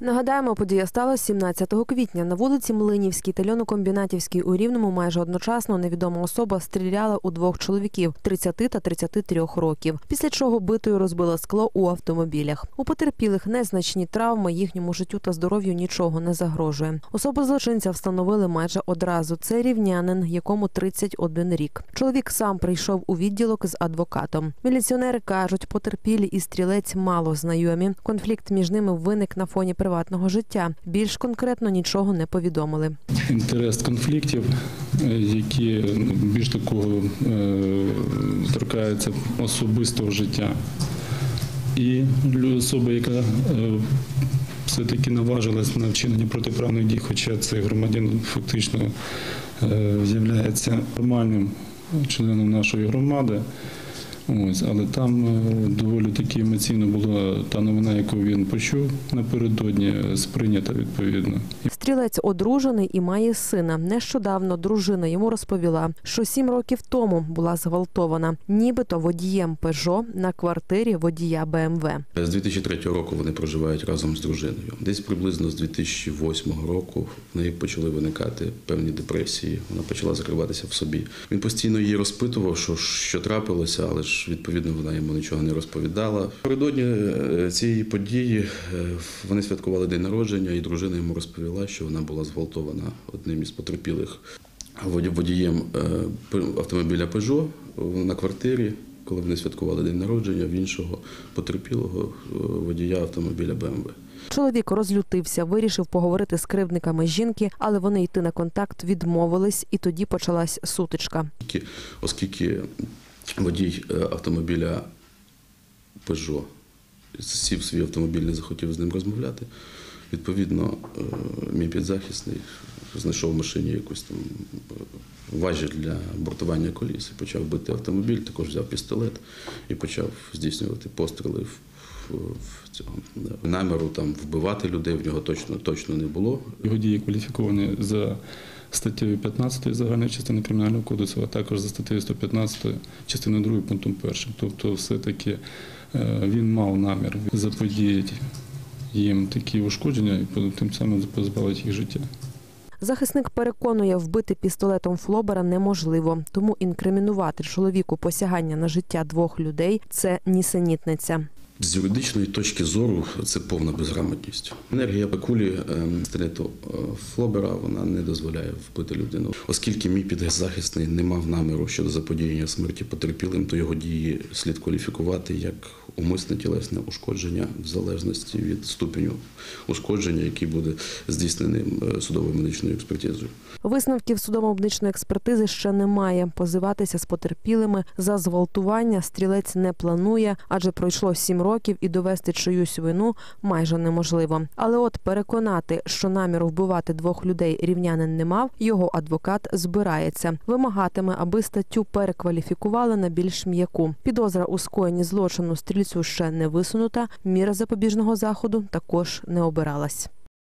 Нагадаємо, подія сталася 17 квітня. На вулиці Млинівській та Льонокомбінатівській у Рівному майже одночасно невідома особа стріляла у двох чоловіків 30 та 33 років. Після чого битою розбила скло у автомобілях. У потерпілих незначні травми, їхньому життю та здоров'ю нічого не загрожує. Особу злочинця встановили майже одразу. Це рівнянин, якому 31 рік. Чоловік сам прийшов у відділок з адвокатом. Міліціонери кажуть, потерпілі і стрілець мало знайомі. Конфлікт між ними виник на фоні приватного життя. Більш конкретно нічого не повідомили. інтерес конфліктів, е, які ну, більш такого е, торкаються особистого життя. І особа, яка е, все-таки наважилась на вчинення протиправних дій, хоча цей громадянин фактично є нормальним членом нашої громади. Ось, але там е, доволі таки емоційно була та новина, яку він почув напередодні, сприйнята відповідно. Стрілець одружений і має сина. Нещодавно дружина йому розповіла, що сім років тому була зґвалтована, нібито водієм Пежо на квартирі водія БМВ. З 2003 року вони проживають разом з дружиною. Десь приблизно з 2008 року в неї почали виникати певні депресії. Вона почала закриватися в собі. Він постійно її розпитував, що, що трапилося, але ж відповідно вона йому нічого не розповідала. Напередодні е, цієї події е, вони святкували день народження, і дружина йому розповіла, що вона була зґвалтована одним із потерпілих водієм е, автомобіля Peugeot на квартирі, коли вони святкували день народження в іншого потерпілого е, водія автомобіля БМВ. Чоловік розлютився, вирішив поговорити з кривдниками жінки, але вони йти на контакт відмовились, і тоді почалась сутичка. Оскільки- водій е, автомобіля Peugeot сів свій автомобіль, не захотів з ним розмовляти, відповідно, е, мій підзахисний знайшов в машині якусь там е, важіль для бортування коліс і почав бити автомобіль, також взяв пістолет і почав здійснювати постріли в, в, цього наміру там вбивати людей. В нього точно точно не було. Його дії кваліфіковані за статтею 15 загальної частини кримінального кодексу, а також за статтею 115 частиною 2 пунктом 1. Тобто, все-таки е, він мав намір заподіяти їм такі ушкодження і тим самим позбавити їх життя. Захисник переконує, вбити пістолетом Флобера неможливо, тому інкримінувати чоловіку посягання на життя двох людей це нісенітниця. З юридичної точки зору це повна безграмотність. Енергія кулі стилету Флобера вона не дозволяє вбити людину. Оскільки мій підзахисний не мав наміру щодо заподіяння смерті потерпілим, то його дії слід кваліфікувати як умисне тілесне ушкодження в залежності від ступеню ушкодження, який буде здійсненим е, судовою медичною експертизою. Висновків судово-медичної експертизи ще немає. Позиватися з потерпілими за зґвалтування стрілець не планує, адже пройшло сім років і довести чиюсь вину майже неможливо. Але от переконати, що наміру вбивати двох людей рівнянин не мав, його адвокат збирається. Вимагатиме, аби статтю перекваліфікували на більш м'яку. Підозра у скоєнні злочину стрільцю ще не висунута. Міра запобіжного заходу також не обиралась.